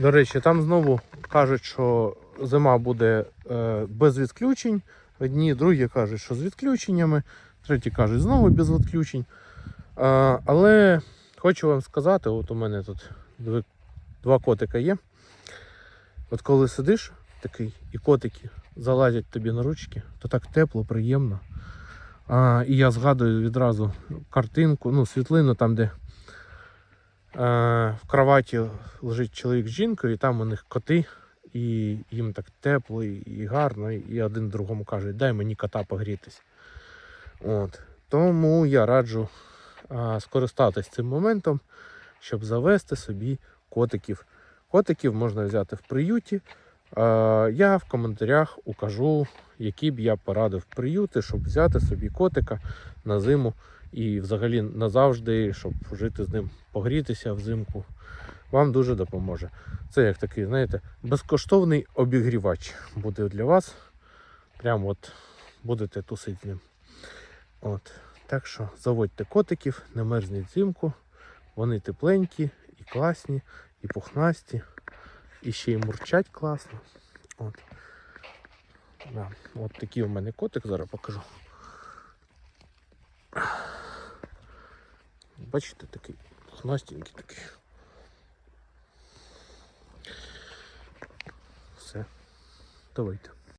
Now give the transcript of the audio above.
До речі, там знову кажуть, що зима буде е, без відключень. Одні, другі кажуть, що з відключеннями, треті кажуть, знову без відключень. Але хочу вам сказати, от у мене тут два котика є. От коли сидиш такий, і котики залазять тобі на ручки, то так тепло, приємно. А, і я згадую відразу картинку, ну, світлину там, де в кроваті лежить чоловік з жінкою, і там у них коти, і їм так тепло і, гарно, і один другому каже, дай мені кота погрітись. От. Тому я раджу а, скористатись цим моментом, щоб завести собі котиків. Котиків можна взяти в приюті. А, я в коментарях укажу, які б я порадив приюти, щоб взяти собі котика на зиму і взагалі назавжди, щоб жити з ним, погрітися взимку. Вам дуже допоможе. Це як такий, знаєте, безкоштовний обігрівач буде для вас. Прямо от будете тусити з ним. От. Так що заводьте котиків, не мерзніть взимку. Вони тепленькі і класні, і пухнасті, і ще й мурчать класно. От. Да. От такий у мене котик, зараз покажу. Бачите, такий пухнастенький такий. Все. Давайте.